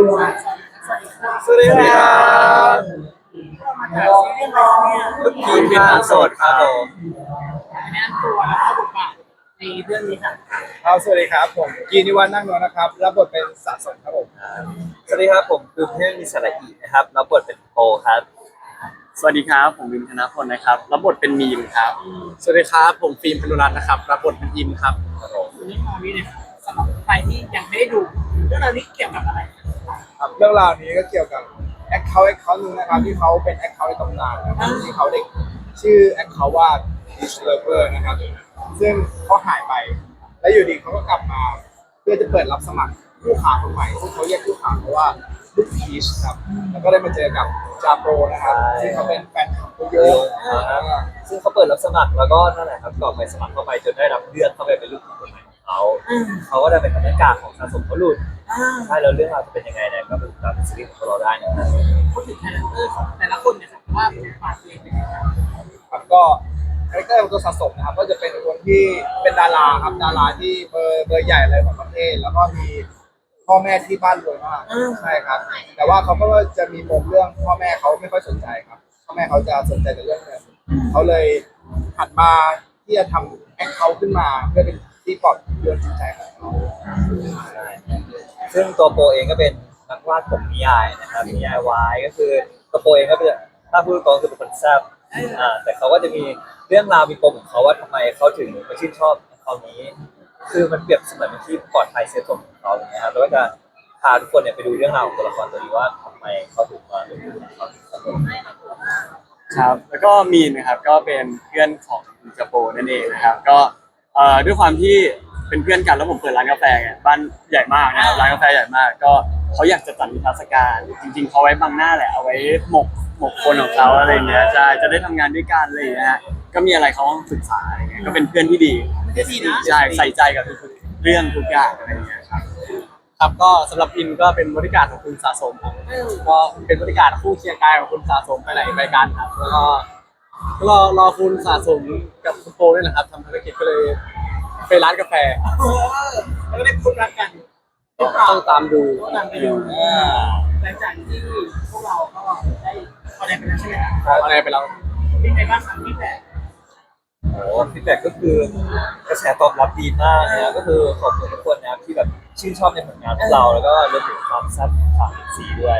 ด้วยสวัสดีครับมาจากซีรีส์อะไรเนี่ยลูกทีมพิธาโสดครับผมแนะนำตัวแล้วก็บทบาทในเรื่องนี้ค่ะครับสวัสดีครับผมกีนิวัฒน์นั่งนวลนะครับรับบทเป็นสะสมครับผมสวัสดีครับผมคือเพื่อนมิสระอีนะครับรับบทเป็นโปครับ สวัสดีครับผมวิมธนพลนะครับรับบทเป็นมีมครับ สวัสดีครับผมฟิล์มพนุรัตน์นะครับรับบทเป็นยิมครับวันนี้มาวิเนี่ย สำหรับใครที่ยังไม่ได้ดูเรื่องราวนี้เกี่ยวกับอะไรครับเรื่องราวนี้ก็เกี่ยวกับแอคเคาท์แอคเคาท์นึงนะครับที่เขาเป็นแอคเคาท์ในตำนานนะครับที่เขาเด็กชื่อแอคเคาท์ว่า Dish Lover นะครับ ซึ่งเขาหายไป แล้วอยู่ดีเขาก็กลับมา เพื่อจะเปิดรับสมัครผู้ขาคนใหม่ซึ่งเขาเรียกผู้ขาเพราะว่าลูกพีชครับ แล้วก็ได้มาเจอกับจาโปนะครับซึ่งเขาเป็นแฟนคลับเขาเยอะอ่าซึ่งเขาเปิดรับสมัครแล้วก็นั่นแหละครับกรอกใบสมัครเข้าไปจนได้รับเลือกเข้าไปเป็นลูกทีมคนใหม่ของ เขาเขาก็ได้เป็นบรรยากาศของสะสมเขาหลุดอ่าใช่แล้วเรื่องราวจะเป็นยังไงเนี่ยก็เป็นตามซีรีส์ของเราได้นะครับพูดถึงคาแรคเตอร์ของแต่ละคนเนี่ยครับว่าบทบาทตัวเองเป็นยังไงครับครับก็คาแรคเตอร์ของตัวสะสมนะครับก็จะเป็นคนที่เป็นดาราครับดาราที่เบอร์เบอร์ใหญ่เลยของประเทศแล้วก็มีพ่อแม่ที่บ้านรวยมากใช่ครับ แต่ว่าเขาก็จะมีปมเรื่องพ่อแม่เขาไม่ค่อยสนใจครับพ่อแม่เขาจะสนใจแต่เรื่องเงินเขาเลยหันมาที่จะทำแอคเคาท์ขึ้นมาเพื่อเป็น ที่ปลอบโยนจิตใจของเขาซึ่งตัวโปเองก็เป็นนักวาดผมนิยายนะครับนิยายวายก็คือตัวโปเองก็เป็นถ้าพูดตรงๆคือเป็นคนแซ่บอ่าแต่เขาก็จะมีเรื่องราวมีปมของเขาว่าทำไมเขาถึงมาชื่นชอบเขานี้ คือมันเปรียบเสมือนเป็นที่ปลอดภัยเซฟของเขาอย่างเงี้ยครับแล้วก็จะพาทุกคนเนี่ยไปดูเรื่องราวของตัวละครตัวนี้ว่าทำไมเขาถึงมาเป็นผู้ของเขาถึงสำเร็จครับแล้วก็มีนนะครับก็เป็นเพื่อนของจโปนั่นเองนะครับ ก็ อ่อด้วยความที่เป็นเพื่อนกันแล้วผมเปิดร้านกาแฟไงบ้านใหญ่มากนะครับร้านกาแฟใหญ่มาก ก็เขาอยากจะจัดนิทรรศการ จริง ๆเขาไว้บังหน้าแหละเอาไว้หมกหมกคนของเขาอะไรอย่างเงี้ยใช่จะได้ทำงานด้วยกันอะไรอย่างเงี้ยฮะก็มีอะไรเขาต้องศึกษาอะไรเงี้ยก็เป็นเพื่อนที่ดีมันจะดีนะใช่ใส่ใจกับทุกๆเรื่องทุกอย่างอะไรอย่างเงี้ยครับครับก็สำหรับอินก็เป็นบริการของคุณสะสมครับก็เป็นบริการคู่เคียงกายของคุณสะสมไปไหนไปกันครับแล้วก็ รอรอคุณสะสมกับคุณโปนี่แหละครับทำภารกิจก็เลยไปร้านกาแฟเออแล้วก็ได้พูดรักกันหรือเปล่าต้องตามดูต้องตามไปดูหลังจากที่พวกเราก็ได้คะแนนไปแล้วใช่ไหมครับอะไรไปแล้ว เป็นไงบ้างครับพี่แบกโอ้ฟีดแบ็กก็คือกระแสตอบรับดีมากนะครับก็คือขอบคุณทุกคนนะครับที่แบบชื่นชอบในผลงานของเรา แล้วก็รวมถึงความแซ่บของฝั่งซีด้วย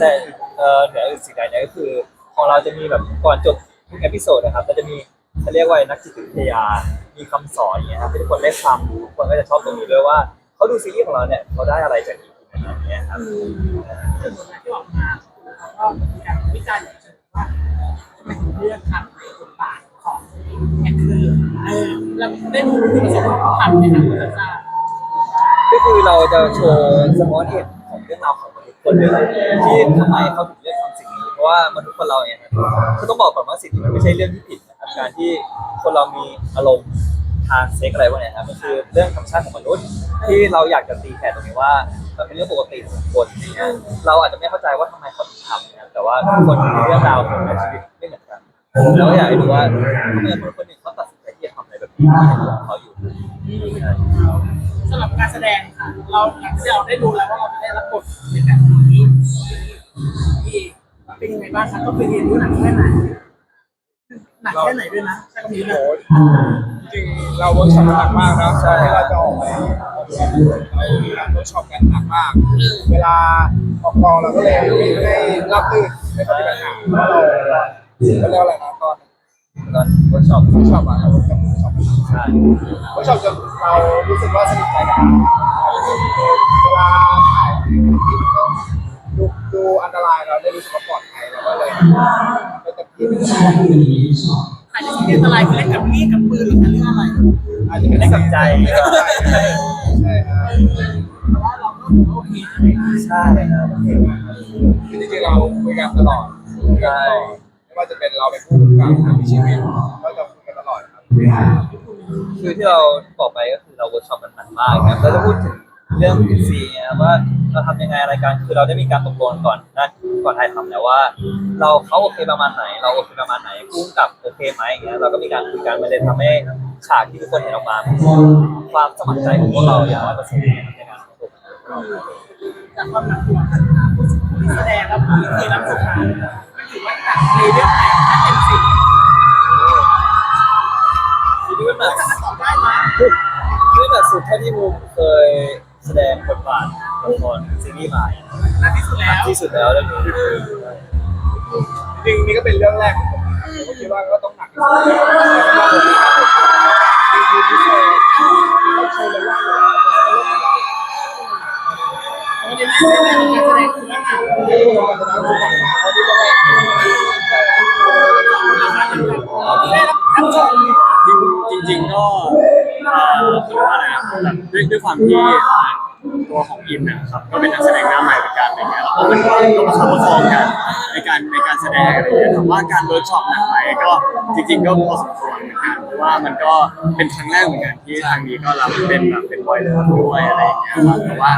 แต่เอ่อเหนืออื่นสิ่งใดเนี่ยก็คือของเราจะมีแบบก่อนจบ ทุกเอพิโซดนะครับก็จะมีเขาเรียกว่านักจิตวิทยา มีคำสอนอย่างเงี้ยครับให้ทุกคนได้ความรู้ทุกคนก็จะชอบตรงนี้ด้วยว่าเขาดูซีรีส์ของเราเนี่ยเขาได้อะไรจากอีพีนั้นเนี่ยครับผลงที่ออกมาเขาก็มีการวิจารณ์อย่างเชิงว่าทำไมถึงเลือกทำในบทบาทของแอคเตอร์เออเราได้ดูประสบการณ์ในทางภาษาก็คือเราจะโชว์สมอลเหตุของเรื่องราวของมนุษย์คนหนึ่งที่ทำไมเขาถึงเลือก ราะว่ามนุษย์คนเราเนี่ยคือต้องบอกก่อนว่าสิ่งนี้มันไม่ใช่เรื่องที่ผิดนะครับการที่คนเรามีอารมณ์ทางเซ็กอะไรพวกเนี้ยครับมันคือเรื่องธรรมชาติของมนุษย์ ที่เราอยากจะตีแผ่ตรงนี้ว่ามันเป็นเรื่องปกติของคนอย่างเงี้ยเราอาจจะไม่เข้าใจว่าทำไมเขาถึงทำนะครับแต่ว่าทุกคนมีเรื่องราวของชีวิตไม่เหมือนกันแล้วก็อยากให้ดูว่าทำไมคนคนหนึ่งเขาตัดสินใจที่จะทำอะไรแบบนี้ที่เป็นของเขาอยู่สำหรับการแสดงค่ะเราหลังจากที่เราได้ดูแล้วว่าเราจะได้รับบทเป็นแบบนี้ที่ เป็นยังไงบ้างคะต้องไปเรียนรู้หนักแค่ไหนหนักแค่ไหนด้วยนะใช่คำนี้เลยจริงเราเวิร์กช็อปหนักมากนะใช่เราจะออกไปเรามีการเวิร์กช็อปกันหนักมาก เวลาออกกองเราก็เลยไม่ได้รับลื่นไม่ค่อยมีปัญหาเพราะเราเรียกอะไรนะตอนตอนเวิร์กช็อปเวิร์กช็อปอะเรวิร์กช็อปใช่เวิร์กช็อปจนเรารู้สึกว่าสนิทใจกัน เราก็เลยก็จะพิมพ์อะที่อันตรายคือเล่นกับมีดกับปืนหรือเรื่องอะไรอาจจะเป็นได้กับใจได้กับใจใช่ครับแต่ว่าเราก็โอเคใช่คะใช่ครับคือจริงๆเราคุยกันตลอดคุยกันตลอดไม่ว่าจะเป็นเราเป็นผู้กำกับทางชีวิตก็จะคุยกันตลอดครับคือที่เราบอกไปก็คือเราเวิร์กช็อปกันหนักมากครับแล้วจะพูดถึง เรื่องซีนะครับว่าเราทำยังไงอะไรกันคือเราได้มีการตกลงก่อนนะก่อนถ่ายทำแล้วว่า เราเขาโอเคประมาณไหน เราโอเคประมาณไหนพุ่งกับโอเคไหมอย่างเงี้ยเราก็มีการคุยกันมันเลยทำให้ฉากที่ทุกคนเห็นออกมาความสมัครใจของพวกเราอย่างร้อยเปอร์เซ็นต์ในการทำจากความหนักหน่วงกันค่ะผู้แสดงแล้วผู้ที่เคยรับส่งมามันถือว่าหนักเลเวลไหนถ้าเต็มสิบทีนี้มันหนักจะตอบได้ไหมนี่หนักสุดเท่าที่มูเคย แสดงบทบาทละครซีรีส์มาหนักที่สุดแล้วที่สุดแล้วเรื่องนี้จริงๆนี่ก็เป็นเรื่องแรกของผมนะผมก็คิดว่าก็ต้องหนักที่สุดแล้วก็ผมจริงๆที่เคยต้องโชว์เลยว่าในเรื่องของการแสดงคือว่าหนักเรื่องของการแสดงคือหนักมากเพราะที่ก็ได้ที่ได้รับรับชม จริงจริงๆก็เอ่อเขาเรียกว่าอะไรอะแบบด้วยด้วยความที่ ตัวของอินนะครับก็เป็นนักแสดงหน้าใหม่เหมือนกันอะไรเงี้ยแล้วก็มันก็ประคับประคองกันในการในการแสดงอะไรเงี้ยถามว่าการเวิร์กช็อปหนักไหมก็จริง ๆ ก็พอสมควรเหมือนกันเพราะว่ามันก็เป็นครั้งแรกเหมือนกันที่ทางนี้ก็รับเป็นแบบเป็นบอยเลอร์ด้วยอะไรเงี้ยครับแต่ว่า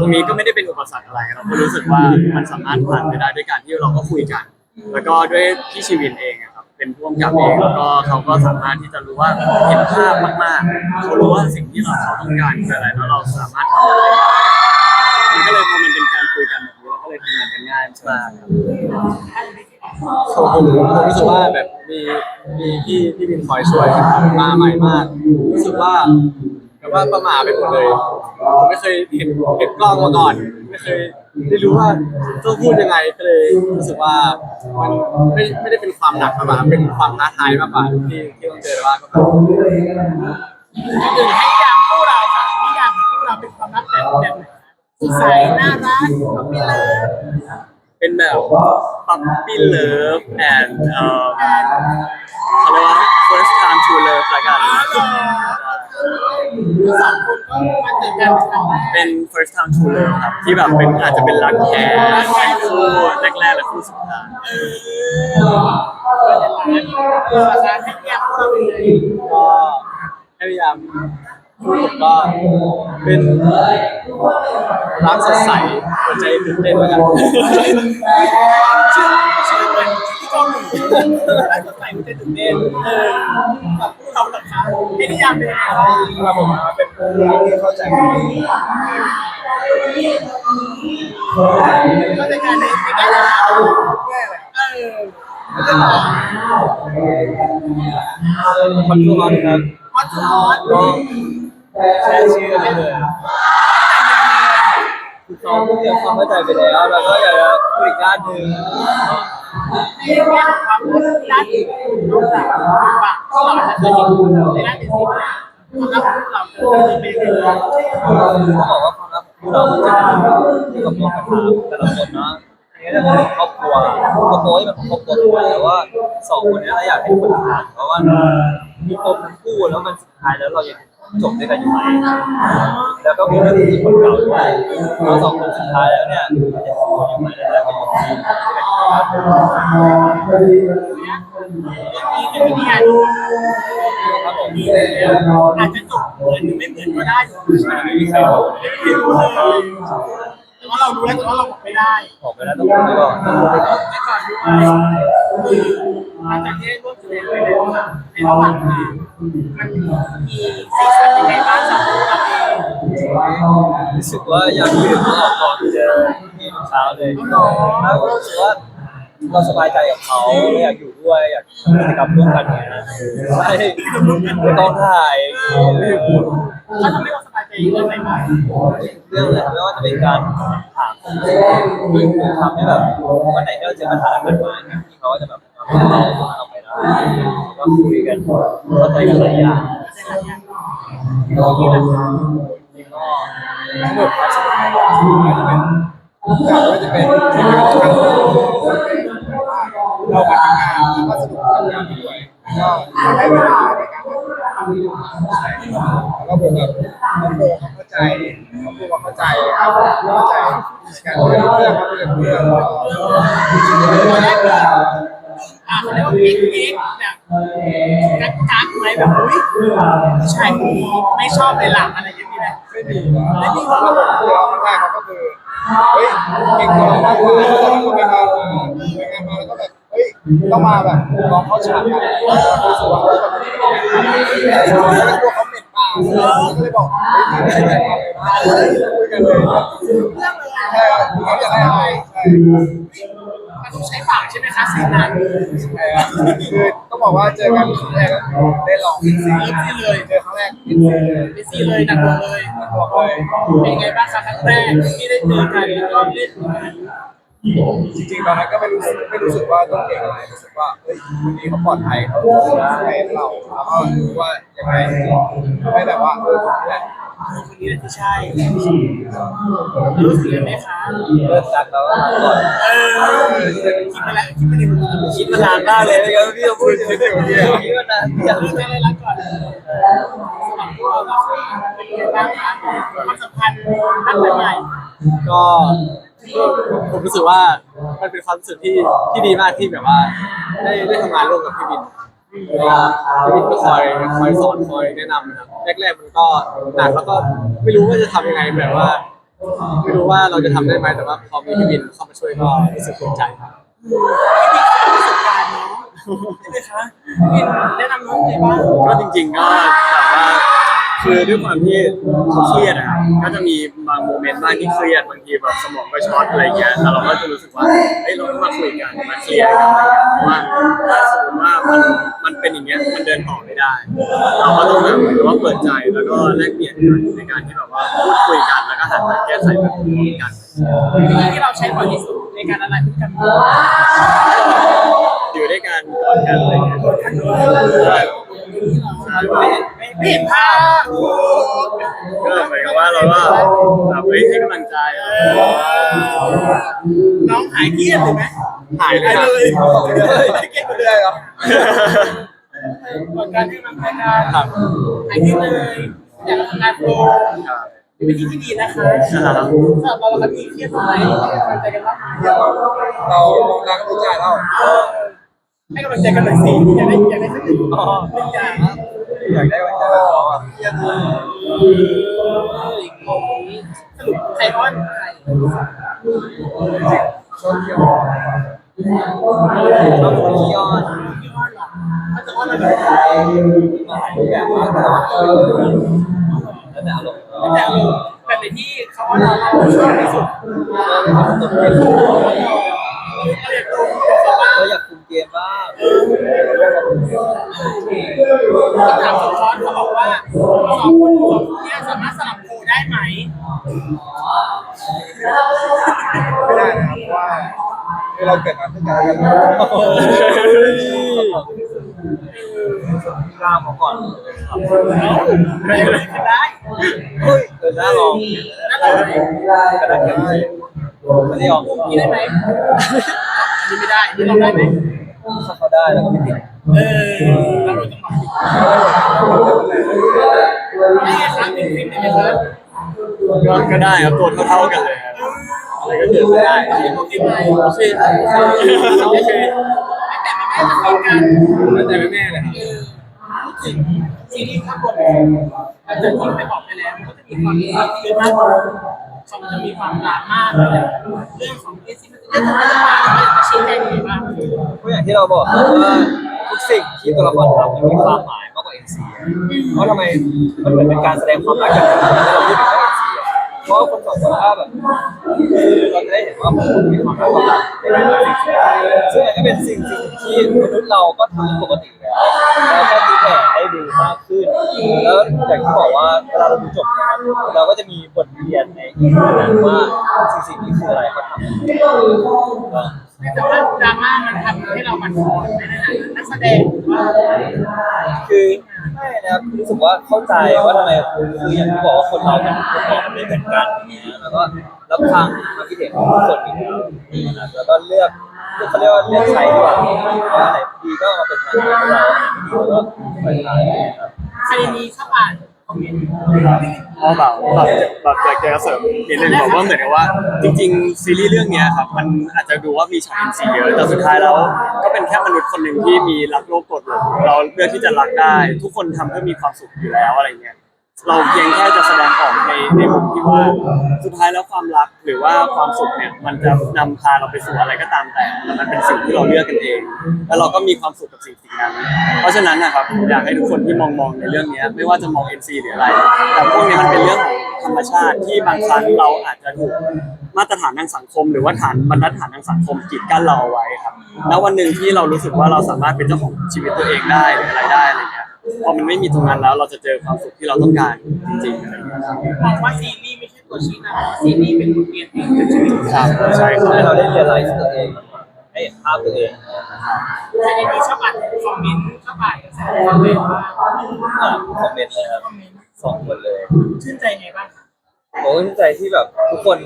ตรงนี้ก็ไม่ได้เป็นอุปสรรคอะไรเราก็รู้สึกว่ามันสามารถผ่านไปได้ด้วยการที่เราก็คุยกัน แล้วก็ด้วยพี่ชีวินเองอะ เป็นผู้กำกับเองแล้วก็เขาก็สามารถที่จะรู้ว่าเห็นภาพมากๆเขารู้ว่าสิ่งที่เราเขาต้องการคืออะไรแล้วเราสามารถทำอะไรได้มันก็เลยพอมันเป็นการคุยกันแบบนี้เราก็เลยทำงานกันง่ายมากครับผมผมผมรู้สึกว่าแบบมีมีพี่พี่บินคอยช่วยครับมาใหม่มาก รู้สึกว่าแบบว่าประหม่าไปหมดเลยผมไม่เคยเห็นเห็นกล้องมาก่อน ไม่เคย ได้รู้ว่าต้องพูดยังไงก็เลยรู้สึกว่ามันไม่ไม่ได้เป็นความหนักมากกว่าเป็นความท้าทายมากกว่าที่ที่ต้องเจอว่าก็แบบก็คือให้นิยามคู่เราค่ะนิยามคู่เราเป็นความรักแบบแบบไหนสดใสน่ารักเขาไม่เลิฟเป็นแบบปั๊ปปี้เลิฟแอนเอ่อ กันเป็นครั้งแรกเป็น first time to love ครับที่แบบเป็นอาจจะเป็นรักแท้เป็นคู่แรกๆและคู่สุดท้าย เออเอออาจารย์ให้นิยามคู่เราเป็นไงก็พยายามพูดผมก็เป็นรักสดใสหัวใจตื่นเต้นแล้วกันชื่อชื่อเหมือนที่เกาหลีแล้วสดใสมันจะตื่นเต้นเออกับคู่เราเหรอ คะให้นิยามเป็นยังไงบ้างสำหรับผมเป็นผู้ที่เข้าใจกันก็จะการในในแง่เราแน่เลยเออมันคืออนครับฮอตฮอตก็แค่ชื่อเลยคือเขาเรียนความเข้าใจไปแล้วแล้วก็อยากจะพูดอีกด้านหนึ่ง ในแง่ของความรักด้านอื่นนอกจากปากที่เราอาจจะเคยเห็นในด้านอื่นๆความรักของเราเคยเป็นยังไงเขาบอกว่าความรักของเรามันจะอยู่กับตัวปัญหาแต่ละคนเนาะอันนี้จะเป็นครอบครัวครอบครัวที่เป็นครอบครัวทั่แต่ว่าสองคนนี้เราอยากให้คนถามเพราะว่ามีปมทั้งคู่แล้วมันสุดท้ายแล้วเรายังจบด้วยกันอยู่ไหมแล้วก็มีเรื่องที่คนเก่าด้วยเราสองคนสุดท้ายแล้วเนี่ยยังอยู่ไหมแล้วก็อยู่ อยู่มีเป็นวิทยาดูครับผมอาจจะจบเหมือนหรือไม่เหมือนก็ได้ไม่รู้เลยแต่ว่าเรารู้แล้วแต่ว่าเราบอกไม่ได้บอกไปแล้วต้องพูดไปก่อนต้องพูดไปก่อนไม่ก่อนด้วยคือหลังจากที่ได้ร่วมแสดงไปแล้วค่ะในระหว่างทางมันมีสีสันยังไงบ้างสำหรับเราเองรู้สึกว่าอยากอยู่ตลอก่อนเจอพี่เช้าเลยแล้วก็รู้สึกว่า เราสบายใจกับเขาอยากอยู่ด้วยอยากทำกิจกรรมร่วมกันไงไม่ไม่ต้องถ่ายเขาทำให้เราสบายใจเรื่องไหนบ้างเรื่องเลยไม่ว่าจะเป็นการถามหรือทำให้แบบวันไหนที่เราเจอปัญหากันมาที่เขาก็จะแบบเอาเราเอาไปได้ก็คุยกันเข้าใจกันหลายอย่างทั้งหมดความสนุกในวั นที่จะเป็นอยากว่าจะเป็นการทำงานเรามาทำงานแล้วก็สนุกกับงานด้วยก็ได้เวลาในการทำใช่แล้วก็ผมแบบครอบครัวเขาเข้าใจครอบครัวเขาเข้าใจครับเข้าใจการเรื่องเรื่องครับเรื่องเรื่อง ตัวแรกคืออ่าเขาเรียกว่าเอ็กเอ็กแบบกักกักไหมแบบอุ้ยผู้ชายคนนี้ไม่ชอบเลยหลังอะไรอย่างนี้ไหมไม่มีไม่มีครับผมคือครั้งแรกเขาก็คือเฮ้ยเก่งกว่าเรามากกว่าแล้วก็ไปงานมาไปงานมาแล้วก็แบบเฮ้ยต้องมาแบบลองเข้าฉากกันรู้สึกว่าแบบแล้วพวเขาเหม็นปากก็เลยบอกไม่มีอะไรเลยคุยกันเลยเรื่องเลยใช่ครับคุยกันได้เลยใช่ มันต้องใช้ปากใช่ไหมคะสีนั้นใช่ครับคือต้องบอกว่าเจอกันครั้งแรกก็ได้ลองเป็นซีเริ่มซีเลยเจอครั้งแรกเป็นซีเลยเป็นซีเลยหนักกว่าเลย บอกเลยเป็นไงบ้างคะครั้งแรกที่ได้เจอกันแล้วก็เล่นกัน จริงๆตอนนั้นก็ไม่รู้สึกไม่รู้สึกว่าต้องเก่งอะไรรู้สึกว่าเฮ้ยคนนี้เขาปลอดภัยเขาให้เราแล้วก็รู้ว่ายังไงไม่แบบว่าเออคนนี้แหละคนนี้แหละที่ใช่รู้สึกยังไงคะเริ่มจากเราก็มาก่อนเออคิดมาแล้วคิดมาในหัวคิดมานานมากเลยนะครับพี่พูดถึงคิดมานานอยากรู้ใจเลยรักก่อนสำหรับพวกเราเราเป็นยังไงบ้างคะความสัมพันธ์รักใหม่ก็ ผมรู้สึกว่ามันเป็นความรู้สึกที่ที่ดีมากที่แบบว่า ได้ได้ทำงานร่วมกับพี่บินก็พี่บินก็คอยคอยสอนคอยแนะนำนะครับแรกๆมันก็หนักแล้วก็ไม่รู้ว่าจะทำยังไงแบบว่า ไม่รู้ว่าเราจะทำได้ไหมแต่ว่าพอมีพี่บินเข้ามาช่วยก็รู้สึกภูมิใจครับ ประสบการณ์เนาะใช่ไหมคะพี่แนะนำน้องไงบ้าง ก็จริงๆก็แบบว่า คือด้วยความที่เขาเครียดอะก็จะมีบางโมเมนต์บ้างที่เครียดบางทีแบบสมองก็ช็อตอะไรเงี้ยแต่เราก็จะรู้สึกว่าเฮ้ยเราต้องมาคุยกันมาเคลียร์กันอะไรเงี้ยเพราะว่าถ้าสมมติว่ามันมันเป็นอย่างเงี้ยมันเดินต่อไม่ได้ เราก็ต้องแบบเหมือนกับว่าเปิดใจแล้วก็แลกเปลี่ยนกันในการที่แบบว่าพูดคุยกันแล้วก็หาทางแก้ไขปัญหาร่วมกันวิธีที่เราใช้บ่อยที่สุดในการอะไรพฤติกรรมอยู่ด้วยกันกอดกันอะไรเงี้ยใช่ไม่ไม่ไม่เห็นภาพก็เหมือนกับว่าเราก็แบบเฮ้ยให้กำลังใจน้องหายเครียดเลยไหมหายเลยครับเก่งไปเรื่อยเหรอก่อนการที่มันเป็นการหายเครียดเลยอยากทำงานโปรเป็นวิธีที่ดีนะคะสำหรับเราเรามีเครียดไหมให้กำลังใจกันบ้างไหมเรารักรู้ใจเราให้กำลังใจกันหน่อยสิอยากได้อยากได้สักหนึ่งหนึ่งอย่าง อยากได้วันจันทร์น้องอะสรุปใครอ้อนใครชอบที่ยวชอบคนขี้อ้อนที่อ้อนหรอเขาจะอ้อนเราแบบมาหลาแบบมาแต่ว่าแล้วแต่อารมณ์แต่ในที่เขาอ้อนเราเราชอบที่สุด ชอบให้คนตกเกมเราอยากดูเขาบ้างเราอยากคุมเกมบ้างคำถามสุดท้อนเขาบอกว่าสองคนสองคนนี้สามารถสลับโคได้ไหมไม่ได้นะครับเพราะว่าคือเราเกิดมาเพื่อกันกันกล้ามมาก่อนไม่เลยก็ได้เฮ้ยเดินหน้าลองนั่นเลยกระดาษเก็บ ไว้ไม่ได้ออกนี่ได้ไหมอันนี้ไม่ได้นี่เราได้ไหมถ้าเขาได้แล้วก็ไม่ติดเออเราโดนจังหวะนี่ไงครับเป็นฟิล์มได้ไหมครับก็ก็ได้ครับตัวเท่าๆกันเลยครับอะไรก็เกิดขึ้นได้โอเคไหมโอเคโอเคโอเคแต่ไม่แม่จะฟิล์มกันแล้วแต่แม่ๆเลยครับจริงซีรีส์ข้างบนหลังจากที่ไปบอกไปแล้วมันก็จะมีความมีที่เยอะมากเขา จะมีความดราม่าเรื่องของเอซิมันจะเรื่องของมันจะชี้แจงยังไงบ้างก็อย่างที่เราบอกครับว่าทุกสิ่งที่ตัวละครทำมันมีความหมายมากกว่าเอซีเพราะทำไมมันเหมือนเป็นการแสดงความรักอย่างหนึ่งที่เราพูดถึงว่า เพราะคนสองคนถ้าแบบคือเราจะได้เห็นว่าคนมีความรักความรักในการตัดสินใจซึ่งมันก็เป็นสิ่งสิ่งที่มนุษย์เราก็ทำปกติแล้วเราแค่มีแผนได้ดูมากขึ้น แล้วอย่างที่บอกว่าเวลาเราดูจบนะครับเราก็จะมีบทเรียนในอีกนั้นว่าสิ่งสิ่งนี้คืออะไรเขาทำ แต่ว่าดราม่ามันทำให้เราบั่นทอนในฐานะนักแสดงว่าคือไม่นะครับรู้สึกว่าเข้าใจว่าทำไมคือคืออย่างที่บอกว่าคนเรามันคนมองมันไม่เหมือนกันอย่างเงี้ยแล้วก็รับฟังความคิดเห็นของทุกคนนะครับแล้วก็เลือกเขาเรียกว่าเลือกใช้ดีกว่าว่าอะไรดีก็เอามาเป็นงานของเราอะไรไม่ดีก็ปล่อยผ่านครับใครมีเข้าอ่านคอม เมนต์อ๋อแบบแบบแบบอยากจะเสริมนิดนึงบอกว่าเหมือนกับว่า จริง ๆ ซีรีส์เรื่องเนี้ยครับมันอาจจะดูว่ามีฉาก NC เยอะแต่สุดท้ายแล้วก็เป็นแค่มนุษย์คนหนึ่งที่มีรักโลกกดหลงเราเลือกที่จะรักได้ ทุกคนทำเพื่อมีความสุขอยู่แล้วอะไรเงี้ย เราเพียงแค่จะแสดงออกในในมุมที่ว่าสุดท้ายแล้วความรักหรือว่าความสุขเนี่ยมันจะนำพาเราไปสู่อะไรก็ตามแต่แต่มันเป็นสิ่งที่เราเลือกกันเอง แล้วเราก็มีความสุขกับสิ่งสิ่งนั้น เพราะฉะนั้นนะครับอยากให้ทุกคนที่มองมองในเรื่องเนี้ยไม่ว่าจะมอง NC หรืออะไร แต่พวกนี้มันเป็นเรื่องของธรรมชาติที่บางครั้งเราอาจจะถูกมาตรฐานทางสังคม หรือว่าฐานบรรทัดฐานทางสังคมกีดกั้นเราเอาไว้ครับแล้ววันหนึ่งที่เรารู้สึกว่าเราสามารถเป็นเจ้าของชีวิตตัวเองได้หรืออะไรได้อะไรเงี้ย พอมันไม่มีตรงนั้นแล้วเราจะเจอความสุขที่เราต้องการจริงๆอะไรเงี้ยครับมองว่าซีรีส์ไม่ใช่ตัวชี้นำซีรีส์เป็นบทเรียนที่เกิดชีวิตครับใช่ครับให้เราได้เรียนรู้ตัวเองให้เห็นภาพตัวเองใช่ที่ชอบอ่านคอมเมนต์ชอบอ่านกระแสคอมเมนต์ว่าอ่านคอมเมนต์เลยครับคอมเมนต์สองคนเลยชื่นใจไงบ้างคะโอ้ยใจที่แบบทุกคน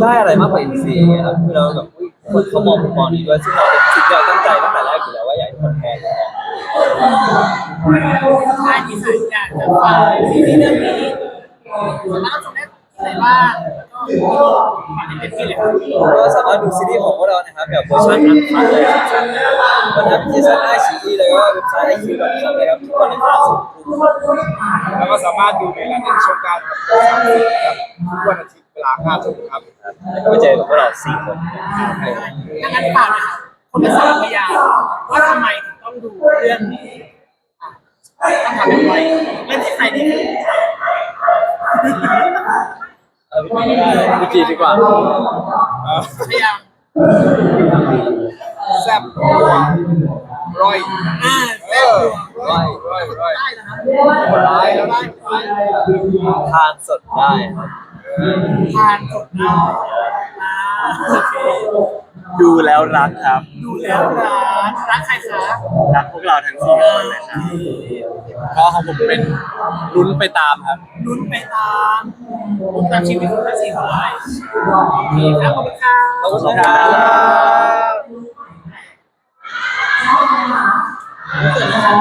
ได้อะไรมากกว่าอินซีอย่างเงี้ยครับคือเราแบบอุ๊ยคนเขามองมุมมองนี้ด้วยซึ่งเราเป็นสิ่งที่เราตั้งใจตั้งแต่แรกอยู่แล้วว่าอยากให้ทุกคนมองมอง ท้ายที่สุดอยากจะฝากซีรีส์เรื่องนี้สามารถรับชมได้ที่ไหนบ้างก็ฝากให้เป็นที่เลยครับก็สามารถดูซีรีส์ของพวกเรานะครับแบบเวอร์ชันอันคัดเลยสั้นๆนะครับวันนี้นที่ชั้นไอชีแล้วก็เว็บไซต์ไอคิวดอทคอมนะครับทุกวันอังคารศุกร์ทุกวันแล้วก็สามารถดูในร้านในช่องเก้าครับทุกวันอาทิตย์เวลาห้าทุ่มครับแล้วก็เจอกับพวกเราสี่คนดังนั้นฝากเลยค่ะ คนละสามพยางค์ว่าทำไมถึงต้องดูเรื่องนี้อะต้องทำเป็นไงเรื่องที่ใครดีเออไม่ได้เลยวิกิดีกว่าเอ่อพยางค์แซ่บนัวร้อยอ่าเออร้อยร้อยร้อยได้นะครับร้ายแล้วได้ร้ายทานสดได้ครับทานสดได้อ่าโอเค ดูแล้วรักครับ ดูแล้วร้านร้านใครคะรักพวกเราทั้งสี่คนเลยครับก็ของผมเป็นลุ้นไปตามครับ ลุ้นไปตามลุ้นตามชีวิตของทั้งสี่คนเลยโอเคครับขอบคุณครับขอบคุณครับ